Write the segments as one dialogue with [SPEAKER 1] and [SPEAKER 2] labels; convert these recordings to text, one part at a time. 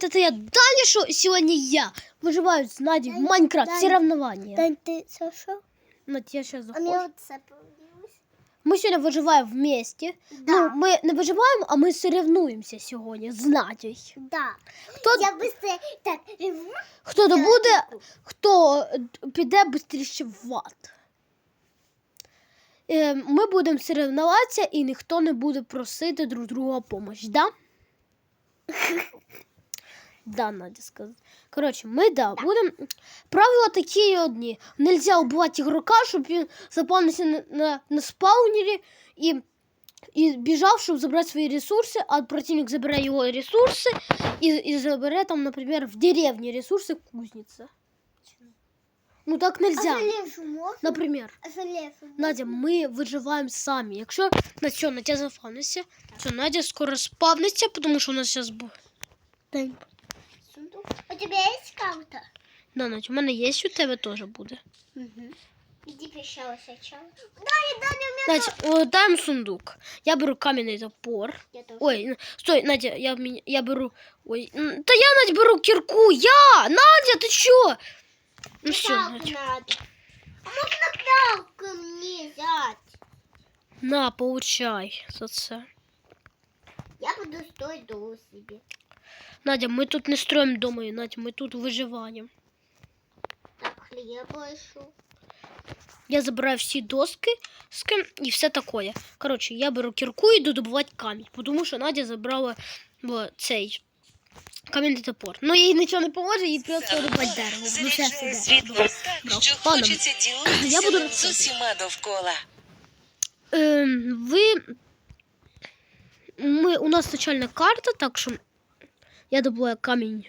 [SPEAKER 1] привет, это я Даня Шо. И сегодня я выживаю с Надей в
[SPEAKER 2] Даня,
[SPEAKER 1] Майнкрафт
[SPEAKER 2] Даня.
[SPEAKER 1] соревнования.
[SPEAKER 2] Дань, ти це що?
[SPEAKER 1] Надя, я сейчас
[SPEAKER 2] А
[SPEAKER 1] захожу.
[SPEAKER 2] мені оце подивилось.
[SPEAKER 1] Мы сегодня выживаем вместе.
[SPEAKER 2] Да.
[SPEAKER 1] Ну, мы не выживаем, а мы соревнуемся сегодня с Надей.
[SPEAKER 2] Да.
[SPEAKER 1] Хто,
[SPEAKER 2] Я быстро так реву.
[SPEAKER 1] хто добуде, хто е, піде швидше в ад. Е, Ми будемо соревнуватися і ніхто не буде просити друг друга допомогу, да? Да, Надя сказала. Коротше, ми да, будемо. Правила такі одні. Нельзя убивати ігрока, щоб він запавнився на, на, на спаунері і, і біжав, щоб забрати свої ресурси, а противник забере його ресурси і, і забере там, наприклад, в деревні ресурси кузниця. Ну так
[SPEAKER 2] А
[SPEAKER 1] нельзя.
[SPEAKER 2] железу можна?
[SPEAKER 1] Наприклад.
[SPEAKER 2] А железу
[SPEAKER 1] Надя, ми виживаємо самі. Якщо на що, Надя зафавниться, все, Надя скоро спавниться, тому що у нас зараз буде.
[SPEAKER 2] У тебе є карта?
[SPEAKER 1] Да, Надя, у мене є, у тебе теж буде.
[SPEAKER 2] Угу. Іди пішла сначала. Даня, Даня, у мене
[SPEAKER 1] Надя, о, даємо сундук. Я беру кам'яний топор.
[SPEAKER 2] Я.
[SPEAKER 1] Ой, стой, Надя, я, я беру. Ой, м, та я Надя беру кірку. Я! Надя, ти що? Ну все,
[SPEAKER 2] Палку
[SPEAKER 1] Надя.
[SPEAKER 2] надо. А можна палку мені взяти?
[SPEAKER 1] На, получай за це.
[SPEAKER 2] Я буду стоїть до собі.
[SPEAKER 1] Надя, ми тут не строїмо дома, Надя, ми тут виживаємо.
[SPEAKER 2] Так, хліб пройшов.
[SPEAKER 1] Я забираю всі доски ски і все таке. Коротше, я беру кірку і йду добувати камінь, тому що Надя забрала бо, цей кам'яний топор. Ну їй нічого не поможе, їй придеться добувати дерево. Ну,
[SPEAKER 3] Заряджене
[SPEAKER 1] все.
[SPEAKER 3] світло що
[SPEAKER 1] Ладно.
[SPEAKER 3] хочеться
[SPEAKER 1] Я
[SPEAKER 3] ділитися
[SPEAKER 1] буду
[SPEAKER 3] з усіма довкола.
[SPEAKER 1] Ем, ви. Ми, у нас начальна карта, так що я добула камінь.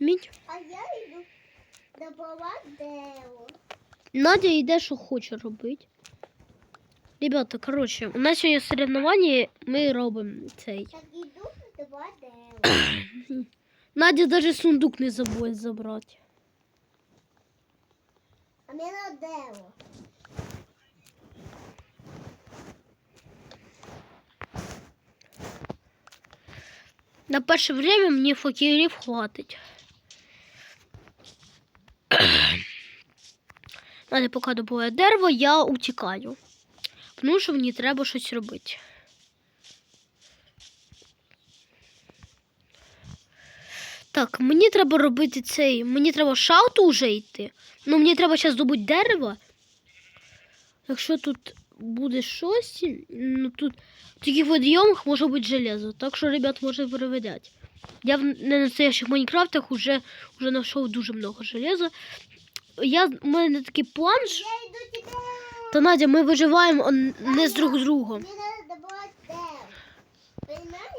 [SPEAKER 1] Мідь.
[SPEAKER 2] А я йду добувати дерево.
[SPEAKER 1] Надя йде, що хоче робити. Ребята, коротше, у нас сьогодні соревнування, ми робимо цей.
[SPEAKER 2] Так іду добувати дерево.
[SPEAKER 1] Надя навіть сундук не забуде забрати.
[SPEAKER 2] А мені на дерево.
[SPEAKER 1] На перше время мені факелів хватить. Надя поки добуває дерево, я утікаю. Тому що мені треба щось робити. Так, мені треба робити цей. Мені треба шахту вже йти. Ну, мені треба зараз добути дерево. Якщо тут буде щось, ну тут в таких водойомах може бути железо. Так що, ребят, може переведять. Я в ненастоящих Майнкрафтах уже, уже знайшов дуже много железа. Я, у мене такий план,
[SPEAKER 2] тебе.
[SPEAKER 1] та Надя, ми виживаємо не з друг з другом.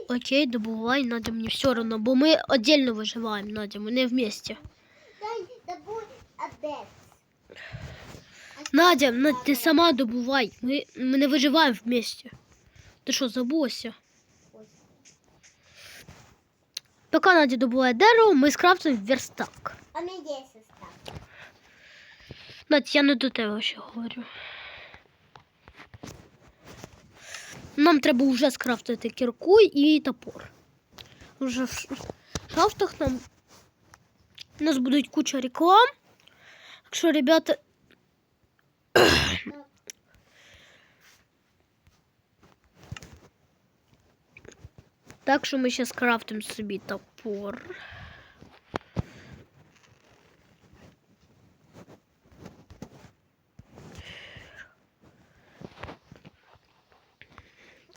[SPEAKER 1] Окей, добувай, Надя, мені все одно, бо ми віддільно виживаємо, Надя, ми не вместе. Надя, Надя, ти сама добувай. Ми, ми не виживаємо вместе. Ти що, забулася? Поки Надя добуває дерево, ми скрафтуємо верстак.
[SPEAKER 2] А мені є сестра.
[SPEAKER 1] Надь, я не до тебе ще говорю. Нам треба вже скрафтити кірку і топор. Вже в шафтах нам у нас будуть куча реклам. Так що, ребята. Так що ми зараз крафтимо собі топор.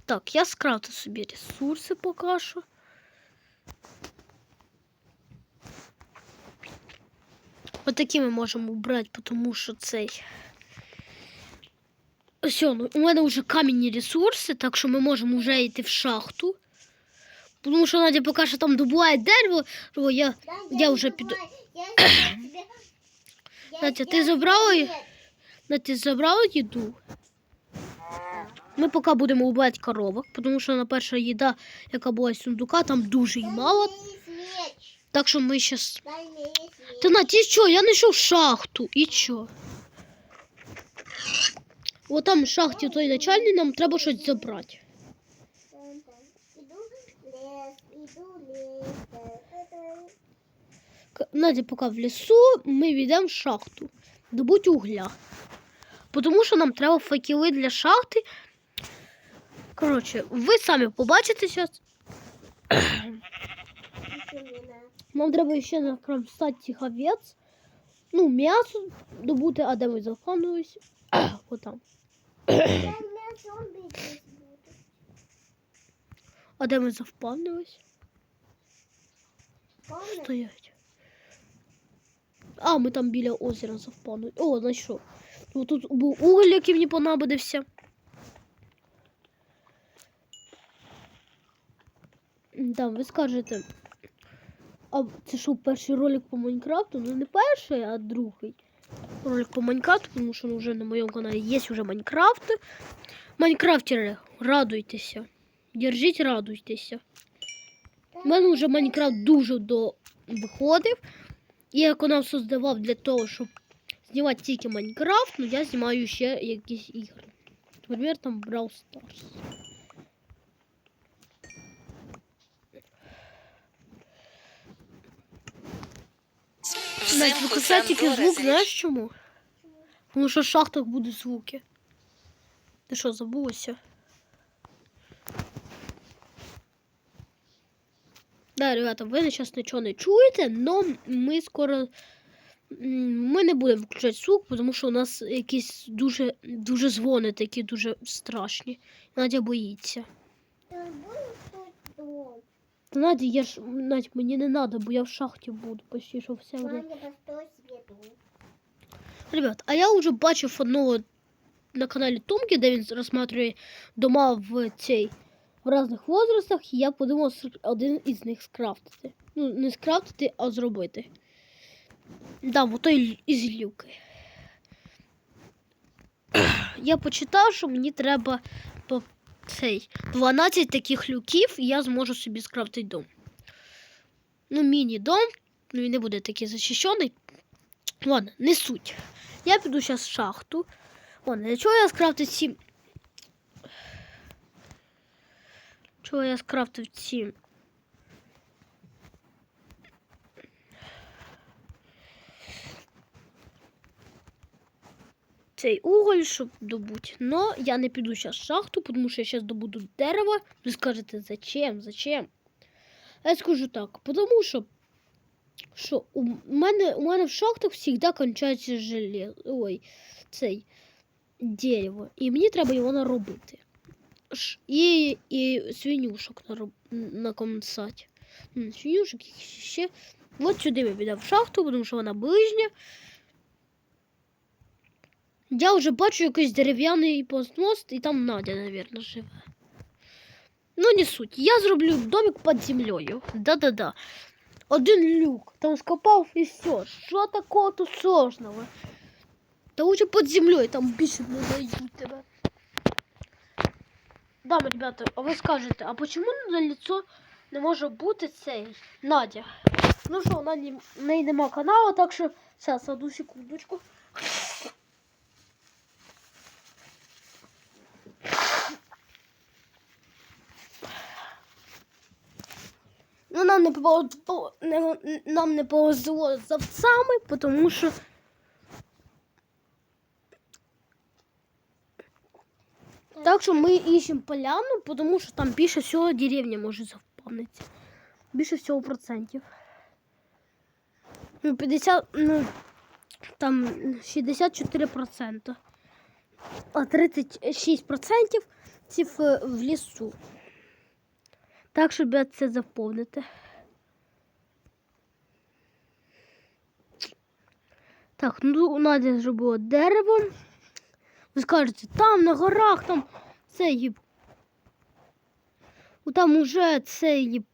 [SPEAKER 1] Так, я скрафтив собі ресурси поки що. Отакі ми можемо брати, тому що цей. Ось, ну, у мене вже камінні ресурси, так що ми можемо вже йти в шахту. Тому що Надя поки що там добуває дерево, то я,
[SPEAKER 2] Дай,
[SPEAKER 1] я
[SPEAKER 2] не
[SPEAKER 1] вже піду.
[SPEAKER 2] Я. Я-
[SPEAKER 1] Надя, ти забрала? Надя, ти забрала їду? Ми поки будемо убивати коровок, тому що на перша їда, яка була з сундука, там дуже
[SPEAKER 2] Дай
[SPEAKER 1] мало. Так що ми зараз. Та Надь, і що? Я знайшов шахту. І що? От там в шахті той начальний, нам треба щось забрати. Надя, поки в лісу, ми війдемо в шахту. Добуть угля. Тому що нам треба факели для шахти. Коротше, ви самі побачите зараз. Нам треба ще накромсати цих овець. Ну, м'ясо добути, а де ми зафанились? Отам. А де ми завпавнились? Стоять. А, ми там біля озера завпали. О, знайшов. Ну, тут був уголь, який мені понадобився. Да, ви скажете. А це що перший ролик по Майнкрафту? Ну не перший, а другий ролик по Майнкрафту, тому що ну, вже на моєму каналі є вже Майнкрафт. Майнкрафтери, радуйтеся. Держіть, радуйтеся. У мене вже Майнкрафт дуже до виходив. Я канал создавав для того, щоб знімати тільки Майнкрафт, ну я знімаю ще якісь ігри. Наприклад, там Brawl Stars.
[SPEAKER 3] Взимку
[SPEAKER 1] виключай тільки звук, знаєш чому? Тому що в шахтах будуть звуки. Ти що, забулося? Да, ребята, ви зараз нічого не чуєте, але ми скоро. Ми не будемо включати звук, тому що у нас якісь дуже, дуже дзвони такі дуже страшні. Надя боїться. Та Надя, я ж Надя, мені не треба, бо я в шахті буду, почти що все буде. Ребят, а я вже бачив одного на каналі Тумки, де він розсматриває дома в цей в різних возрастах, і я подумав один із них скрафтити. Ну, не скрафтити, а зробити. Да, бо той із люки. Я почитав, що мені треба цей 12 таких люків, і я зможу собі скрафтити дом. Ну, міні-дом, ну він не буде такий захищений. Ладно, не суть. Я піду зараз в шахту. Ладно, для чого я скрафтив ці. Чого я скрафтив ці. Цей уголь, щоб добути. Но я не піду зараз в шахту, тому що я зараз добуду дерево. Ви скажете, зачем? Зачем? Я скажу так, тому що що у мене, у мене в шахтах завжди кончається желе. Ой, цей дерево. І мені треба його наробити. І, і свинюшок нароб... накомсати. Свинюшок і ще. От сюди ми підемо в шахту, тому що вона ближня. Я вже бачу якийсь дерев'яний постмост, і там Надя, мабуть, живе. Ну, не суть. Я зроблю домик під землею. Да-да-да. Один люк. Там скопав і все. Що такого тут сложного? Та лучше під землею, там більше не знайдуть тебе. Да, ребята, а ви скажете, а почему на лицо не може бути цей Надя? Ну що, в неї нема каналу, так що зараз одну секундочку. Нам не повезло, не, нам не повезло з овцами, тому що. Так що ми іщемо поляну, тому що там більше всього деревня може завпавнитися. Більше всього процентів. Ну, 50, ну, там 64%. А 36% ці в, лісу. Так, щоб це заповнити. Так, ну Надя зробила дерево. Ви скажете, там на горах, там цей. Ну, Там уже цей.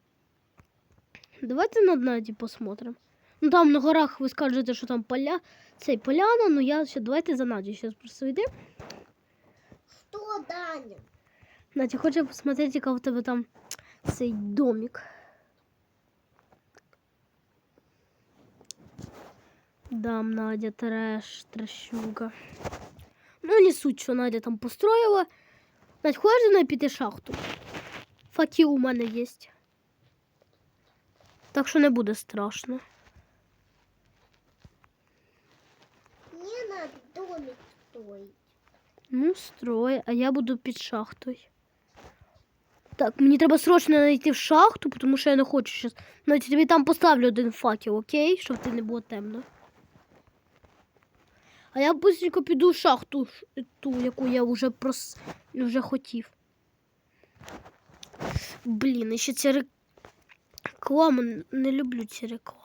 [SPEAKER 1] Давайте на Наді посмотрим. Ну там на горах ви скажете, що там поля, цей поляна, ну я ще давайте за Надю зараз просто йди.
[SPEAKER 2] Что, Даня?
[SPEAKER 1] Надя, хочу посмотреть, яка у тебе там цей домик. Дам Надя трэш, трещуга. Ну, не суть, що Надя там построїла. Надь, хочеш за мною піти шахту? Факі у мене є. Так що не буде страшно. Мені треба домі строїть. Ну, строй, а я буду під шахтою. Так, мені треба срочно знайти в шахту, тому що я не хочу зараз. я тобі там поставлю один факел, окей? Щоб ти не було темно. А я быстренько піду в шахту, ш- ту, яку я вже прос... вже хотів. Блін, і ще ця реклама, не люблю ці реклами.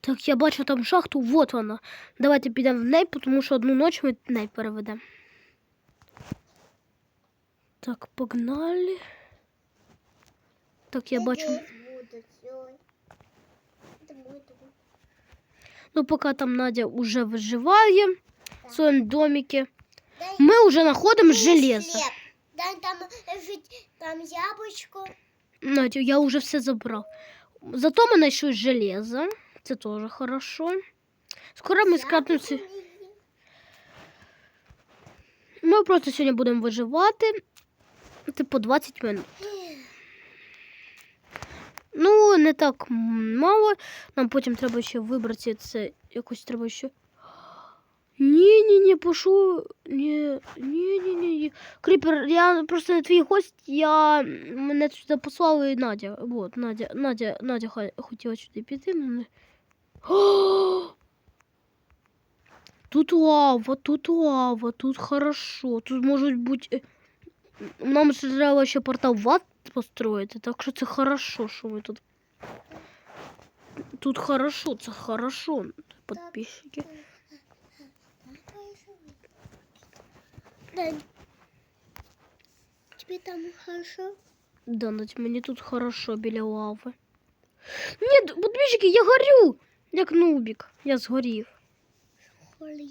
[SPEAKER 1] Так, я бачу там шахту, вот вона. Давайте підемо в неї, тому що одну ніч ми в неї переведемо. Так, погнали. Так, я бачу.
[SPEAKER 2] Здесь будут, всё. Это будет вот.
[SPEAKER 1] Ну, поки там Надя уже виживає в своєму доміки.
[SPEAKER 2] Дай
[SPEAKER 1] Ми вже знаходимо
[SPEAKER 2] мне
[SPEAKER 1] железо.
[SPEAKER 2] Дай там, э, там яблочко.
[SPEAKER 1] Надю, я вже все забрав. Зато ми знайшли железо. Це теж хорошо. Скоро
[SPEAKER 2] яблоко мне.
[SPEAKER 1] Ми просто сьогодні будемо виживати. Типу 20 минут. Ну, не так мало. Нам потім треба ще вибрати це. Якось треба ще. Ні, ні, ні, пошу. Ні, ні, ні, ні. Кріпер, я просто не твій гость, я мене сюди послала і Надя. Вот, Надя, Надя, Надя хотіла сюди піти, мене. О! Тут лава, тут лава, тут хорошо. Тут можуть бути. е, Нам ще треба ще портал в ад построїти, так що це хорошо, що ми тут. Тут хорошо, це хорошо, підписчики.
[SPEAKER 2] Дай. Тебе там хорошо?
[SPEAKER 1] Да, Надь, мені тут хорошо біля лави. Ні, подписчики, я горю! Як нубік. Я згорів.
[SPEAKER 2] Холи.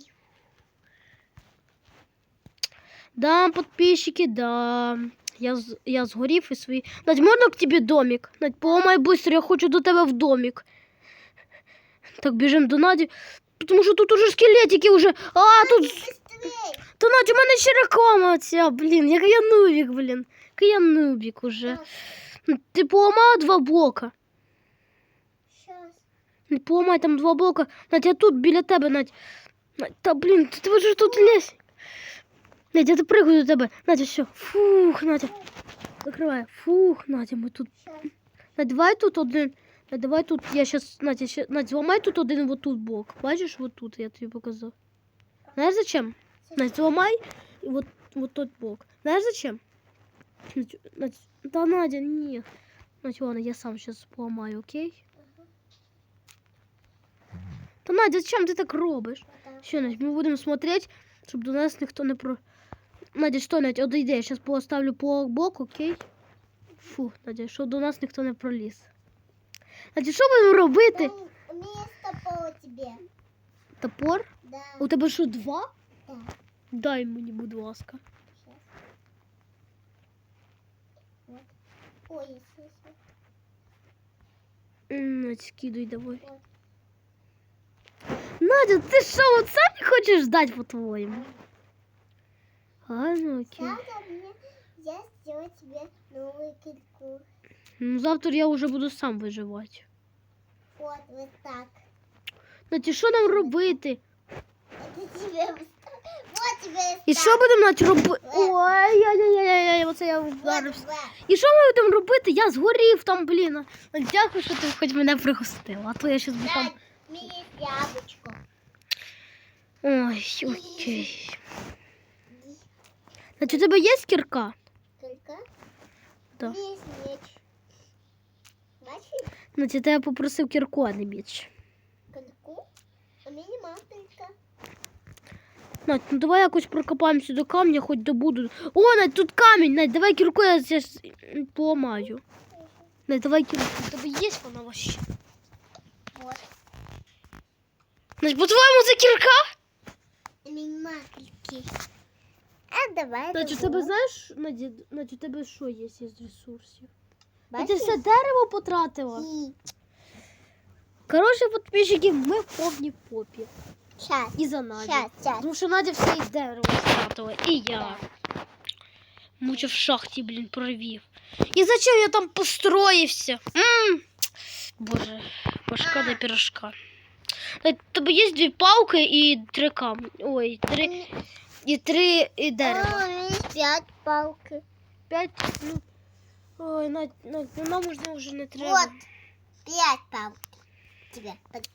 [SPEAKER 1] Да, подписчики, да. Я, з- я згорів і свої. Надь, можна к тебе домик? Надь, поламай быстро, я хочу до тебе в домик. Так, біжимо до Наді. Тому що тут уже скелетики вже. А, тут.
[SPEAKER 2] Быстрей.
[SPEAKER 1] Та Надь, у мене ще реклама ця, блін, як я нубік, блін. Як я нубік уже. Ти поламала два блока.
[SPEAKER 2] Сейчас.
[SPEAKER 1] Не поламай там два блока. Надь, я тут біля тебе, Надь. Надь, та блін, ти ти ж тут лезь. Надь, я пригаю до тебе. Надя, все. Фух, Надя. Закривай. Фух, Надя, ми тут.
[SPEAKER 2] Сейчас.
[SPEAKER 1] Надь, давай тут один. Надь, давай тут. Я щас. Надя, ще... Надь, зламай тут один вот тут блок. Бачиш, вот тут я тобі показав. Знаєш зачем? Надь, зламай і вот, вот тот блок. Знаєш зачем? Надь, Надь, та Надя, ні. Надь, ладно, я сам сейчас поламаю, окей? Та Надя, зачем ти так робиш? Все, Надь, ми будемо смотреть, щоб до нас ніхто не про. Надя, що, Надя, одійди, я зараз поставлю по блок, окей? Фу, Надя, щоб до нас ніхто не проліз. Надя, що будемо робити?
[SPEAKER 2] Дай место по тебе.
[SPEAKER 1] Топор?
[SPEAKER 2] Да.
[SPEAKER 1] У тебе що, два?
[SPEAKER 2] Да.
[SPEAKER 1] Дай мені, будь ласка.
[SPEAKER 2] Сейчас. Вот. Ой.
[SPEAKER 1] М, Надь, скидуй давай.
[SPEAKER 2] Вот.
[SPEAKER 1] Надя, ти що, от сам не хочеш ждать по-твоєму? Ладно, окей.
[SPEAKER 2] Завтра мне я сделаю тебе новую кирку.
[SPEAKER 1] Ну, завтра я вже буду сам виживати.
[SPEAKER 2] Вот, вот так.
[SPEAKER 1] Надя, що нам робити?
[SPEAKER 2] Это тебе вот так. Вот тебе
[SPEAKER 1] І що будемо Надь, робити? Ой, яй-яй-яй, оце я
[SPEAKER 2] Вот,
[SPEAKER 1] вдарився. І що ми будемо робити? Я згорів там, блін. Дякую, що ти хоч мене пригостила, а то я щас би там.
[SPEAKER 2] Дай, мне есть.
[SPEAKER 1] Ой, окей. Значить, у тебе є кірка?
[SPEAKER 2] Кирка?
[SPEAKER 1] Да.
[SPEAKER 2] Есть меч. Бачиш?
[SPEAKER 1] Значить, я попросив кірку, а не меч.
[SPEAKER 2] Кирку? У меня нема кирка.
[SPEAKER 1] Надь, ну давай якось прокопаємося до камня, хоч добуду. О, Надь, тут камінь, Надь, давай кірку я зараз поламаю. Надь, давай кірку. У тебе є вона вообще?
[SPEAKER 2] Вот.
[SPEAKER 1] Надь, по-твоєму це кірка?
[SPEAKER 2] У нема. А давай
[SPEAKER 1] Надь, у тебе знаєш, Надь, Надь, у тебе що є із ресурсів? Надь, ти все дерево потратила.
[SPEAKER 2] І.
[SPEAKER 1] Коротше, підписчики, ми в повній попі.
[SPEAKER 2] Щас,
[SPEAKER 1] І за Надю.
[SPEAKER 2] щас, щас.
[SPEAKER 1] Тому що Надя все із дерева стратила. І я. Мучив в шахті, блін, провів. І зачем я там построївся? М Боже, башка до пірожка. Е, У є дві палки і три камні. Ой, три. і три і дерева.
[SPEAKER 2] О, у меня есть пять палки.
[SPEAKER 1] П'ять. Ну, ой, Надь, Надь, ну нам можна вже не треба.
[SPEAKER 2] Вот. Пять палок. Тебе. под-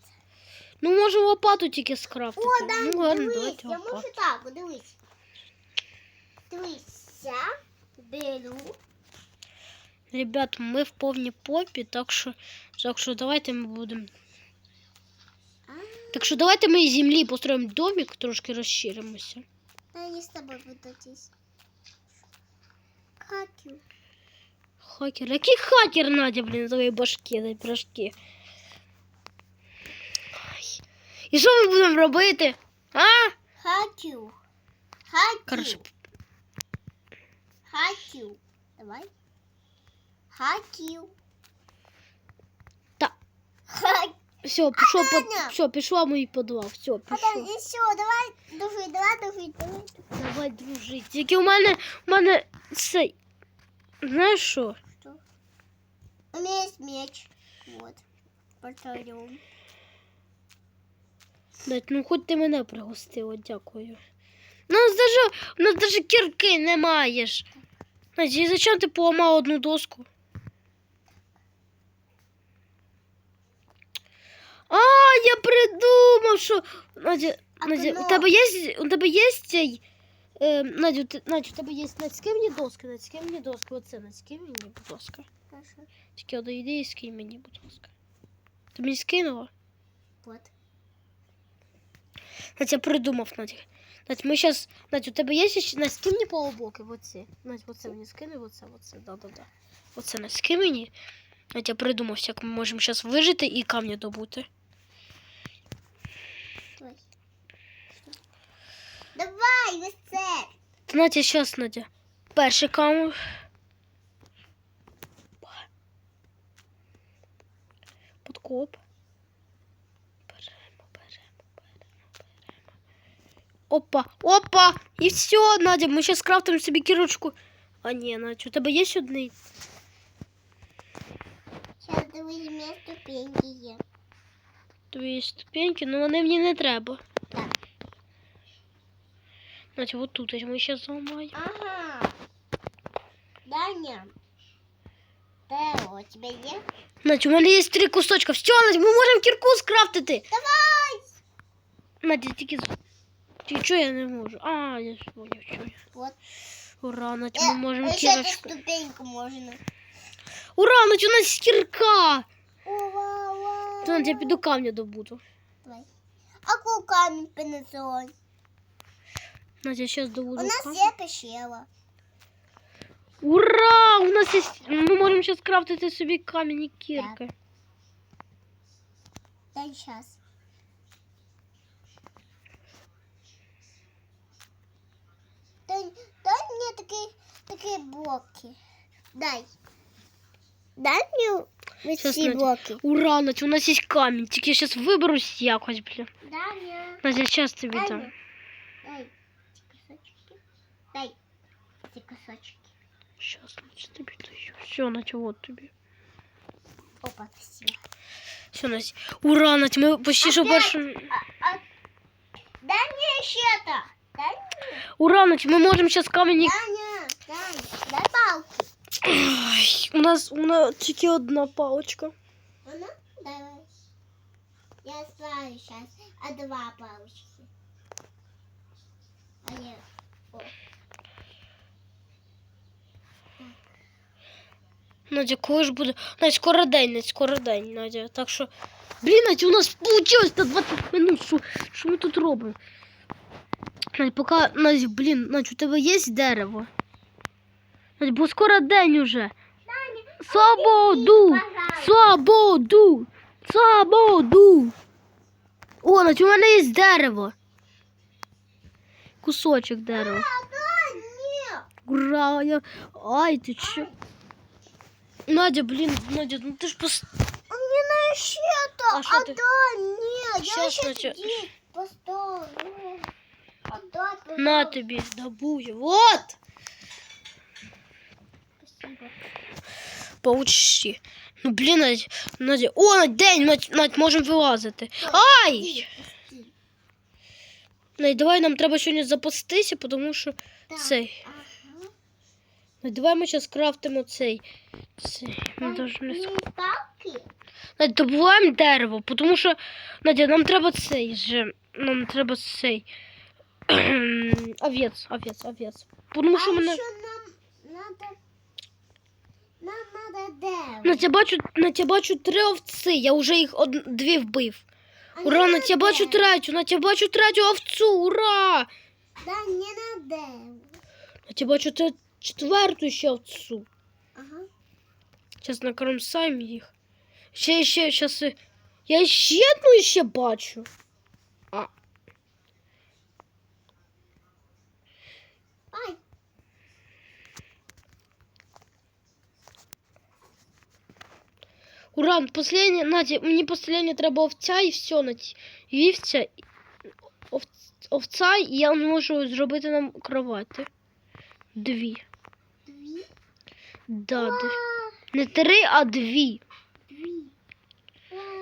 [SPEAKER 1] Ну, можемо лопату тільки скрафтити.
[SPEAKER 2] О, да,
[SPEAKER 1] ну, ладно,
[SPEAKER 2] дивись,
[SPEAKER 1] давайте
[SPEAKER 2] я
[SPEAKER 1] лопату.
[SPEAKER 2] можу так, дивись. Дивись, я беру.
[SPEAKER 1] Ребят, ми в повній попі, так що, так що давайте ми будемо.
[SPEAKER 2] А,
[SPEAKER 1] Так що давайте ми із землі построїмо домик, трошки розширимося.
[SPEAKER 2] да, я с тобой буду здесь. Какю.
[SPEAKER 1] Хакер. Який хакер, Надя, блін, твої башки, дай пирожки. Ай. І що ми будемо робити? А?
[SPEAKER 2] Хочу. Хочу.
[SPEAKER 1] Короче,
[SPEAKER 2] Хочу. Давай. Хочу.
[SPEAKER 1] Та.
[SPEAKER 2] Хочу.
[SPEAKER 1] Все, пішов под... все, пішла мій підвал. Все, пішов.
[SPEAKER 2] еще, давай, души, давай, души, давай.
[SPEAKER 1] Давай дружити. Тільки у мене, у мене цей. Знаєш що?
[SPEAKER 2] Что? У меня есть меч. Вот. Порталиум.
[SPEAKER 1] Дать, ну хоч ти мене пригостила, дякую. У нас даже, у нас даже кірки не маєш. Надя, зачем ти поламав одну доску? А, я придумав, що. Надя, Надя, у тебе є, у тебе є цей. Е, Надя, ти, Надя, у тебе є Надь, скинь мені доски, Надь, скинь мені доски, оце, Надь, скинь мені, будь ласка.
[SPEAKER 2] Хорошо.
[SPEAKER 1] Тільки одійди і скинь мені, будь ласка. Ти мені скинула?
[SPEAKER 2] Вот.
[SPEAKER 1] Надь, я придумав, Надя. Надь, ми зараз... Надь, у тебе є ще... Надь, скинь мені полублоки, оці. Надь, оце мені скини, оце, оце, да-да-да. Оце, Надь, скинь мені. Надь, я придумав, як ми можемо зараз вижити і камні добути.
[SPEAKER 2] Давай. Давай, весель.
[SPEAKER 1] Надя, зараз, Надя. Перший камінь. Подкоп. Беремо, беремо, беремо, беремо. Опа, опа! І все, Надя, ми зараз крафтимо собі кірочку. А ні, Надя, у тебе є одний?
[SPEAKER 2] Сейчас давай мне ступеньки є.
[SPEAKER 1] Твої ступеньки, ну вони мені не треба. Надя, вот тут ми зараз зламаємо.
[SPEAKER 2] Ага. Даня. Тео, у тебя є?
[SPEAKER 1] Надя, у мене є три кусочка. Все, Надя, ми можемо кірку скрафтити.
[SPEAKER 2] Давай.
[SPEAKER 1] Надя, тільки... з- Тільки чого я не можу? А, я ж поняв, що я.
[SPEAKER 2] Вот.
[SPEAKER 1] Ура, Надя,
[SPEAKER 2] Э,
[SPEAKER 1] ми можемо
[SPEAKER 2] ще эту ступеньку можно.
[SPEAKER 1] Ура, Надя, у нас кірка!
[SPEAKER 2] Ура,
[SPEAKER 1] То, Надя, я піду камня добуду.
[SPEAKER 2] Давай. А ку камень принесу?
[SPEAKER 1] Надя, зараз
[SPEAKER 2] У
[SPEAKER 1] добуду
[SPEAKER 2] нас
[SPEAKER 1] камінь.
[SPEAKER 2] є пещера.
[SPEAKER 1] Ура! У нас є... Ми можемо зараз крафтити собі камінь і кірки.
[SPEAKER 2] Дай сейчас. Дай, дай мне такие, такие блоки. Дай. Дай мне вот
[SPEAKER 1] Щас,
[SPEAKER 2] ці
[SPEAKER 1] Надя.
[SPEAKER 2] блоки.
[SPEAKER 1] Ура, Надя, у нас є камінь. Тільки я зараз виберусь якось, блін.
[SPEAKER 2] Даня.
[SPEAKER 1] Надя, зараз тобі
[SPEAKER 2] Дай
[SPEAKER 1] дам.
[SPEAKER 2] Дай ці кусочки.
[SPEAKER 1] Зараз, Надя, тобі даю. Все, Надя, от тобі.
[SPEAKER 2] Опа, спасибо.
[SPEAKER 1] Все, Надя. Ура, Надя, ми почти що
[SPEAKER 2] Опять?
[SPEAKER 1] першим...
[SPEAKER 2] А, а... Дай мне еще это. Дай мне.
[SPEAKER 1] Ура, Надя, ми можемо зараз камінь... і-
[SPEAKER 2] Даня, дай, дай палку.
[SPEAKER 1] Ой, у нас, у нас тільки одна палочка.
[SPEAKER 2] Она? Давай. Я ставлю сейчас. А два палочки. А я... О.
[SPEAKER 1] Надя, коли ж буде. Надя, скоро день, Надя, скоро день, Надя. Так що. Блін, Надя, у нас вийшло на 20 минут. Що, що ми тут робимо? Надя, поки, Надя, блін, Надя, у тебе є дерево? Надя, бо скоро день уже. Свободу! Свободу! Свободу! О, Надя, у мене є дерево. Кусочок дерева. Ура, я... Ай, ты чё? Надя, блин, Надя, ну ты ж пос...
[SPEAKER 2] Меня на щета.
[SPEAKER 1] А
[SPEAKER 2] А,
[SPEAKER 1] ты?
[SPEAKER 2] да, нет.
[SPEAKER 1] Щас,
[SPEAKER 2] я сейчас здесь поставлю. Отдай,
[SPEAKER 1] На тебе, добуй. Вот!
[SPEAKER 2] Спасибо.
[SPEAKER 1] Почти. Ну, блин, Надя, Надя. О, Надя, день, Надь, Надь, можем вилазити. Ай! Надь, давай нам треба сьогодні запастися, тому що цей. Надь, давай ми зараз крафтимо цей. цей. Ми
[SPEAKER 2] палки?
[SPEAKER 1] Надь, добуваємо дерево, тому що Надя, нам треба цей же. Нам треба цей. овець, овець, овець. Тому що
[SPEAKER 2] а
[SPEAKER 1] мене.
[SPEAKER 2] що нам надо... Нам надо дерево.
[SPEAKER 1] Надя, бачу, Надя, бачу три овці, я вже їх од... дві вбив.
[SPEAKER 2] А
[SPEAKER 1] Ура,
[SPEAKER 2] не
[SPEAKER 1] Надя, бачу третю, Надя, бачу третю овцу, ура!
[SPEAKER 2] Да, не на дерево.
[SPEAKER 1] Надя, бачу те- четверту ще овцу.
[SPEAKER 2] Ага.
[SPEAKER 1] Зараз накромсаємо їх. Ще, ще, щас. Я ще одну ще бачу.
[SPEAKER 2] Ай,
[SPEAKER 1] Ура, последнє, Надя, мені последнє треба овця і все, Надя. Вівця, овця, і я можу зробити нам кровати. Дві. Да, дві. Не три, а дві.
[SPEAKER 2] дві.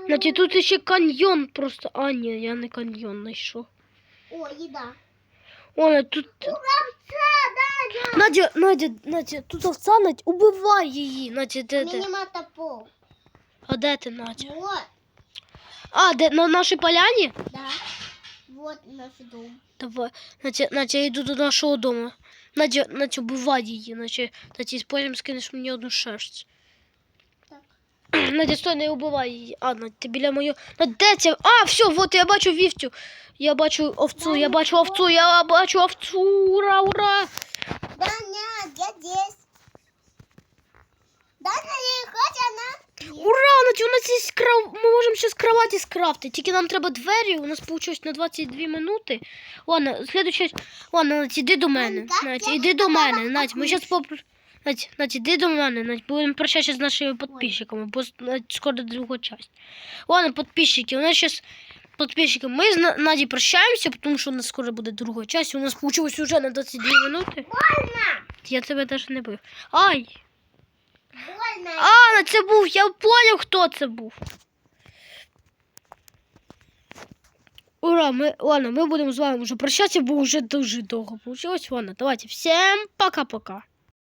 [SPEAKER 2] А,
[SPEAKER 1] тут ще каньйон просто. А, ні, я не каньйон знайшов.
[SPEAKER 2] О, їда.
[SPEAKER 1] О, Надя, тут.
[SPEAKER 2] Овца, да, да.
[SPEAKER 1] Надя, Надя, Надя, тут овця, Надя, убивай її. Надя, де ти?
[SPEAKER 2] Мені топор.
[SPEAKER 1] А де ти, Надя?
[SPEAKER 2] Вот,
[SPEAKER 1] А, де на нашій поляні?
[SPEAKER 2] да. Вот наш дом.
[SPEAKER 1] Давай, Надя, Надя, я йду до нашого дому. Надя, Надя, убивай її, Надя, Надя, потім скинеш мені одну шерсть.
[SPEAKER 2] Так.
[SPEAKER 1] Надя, стой, не убивай її. А, Надя, ти біля моєї... Надя, де це? А, все, вот, я бачу вівцю. Я бачу овцу, я бачу овцу, я бачу овцу, ура, ура.
[SPEAKER 2] Даня, я здесь. Даня, я хоть
[SPEAKER 1] є кров... Ми можемо ще з кроваті скрафтити. Тільки нам треба двері, у нас вийшло на 22 минути. Ладно, следующая... Ладно, Надя, іди до мене. Надя, іди до мене. Надя, ми зараз попр... Надя, Надя, іди до мене. Надя, будемо прощатися з нашими підписчиками, бо Надя, скоро друга часть. Ладно, підписчики, у нас зараз підписчики. Ми з На- Наді прощаємося, тому що у нас скоро буде друга часть. У нас вийшло вже на 22 минути.
[SPEAKER 2] Больно.
[SPEAKER 1] Я тебе навіть не бив. Ай! А, це був, я поняв, хто це був. Ура, ми, ладно, ми будемо з вами вже прощатися, бо вже дуже довго вийшло. Ладно, давайте, всім пока-пока.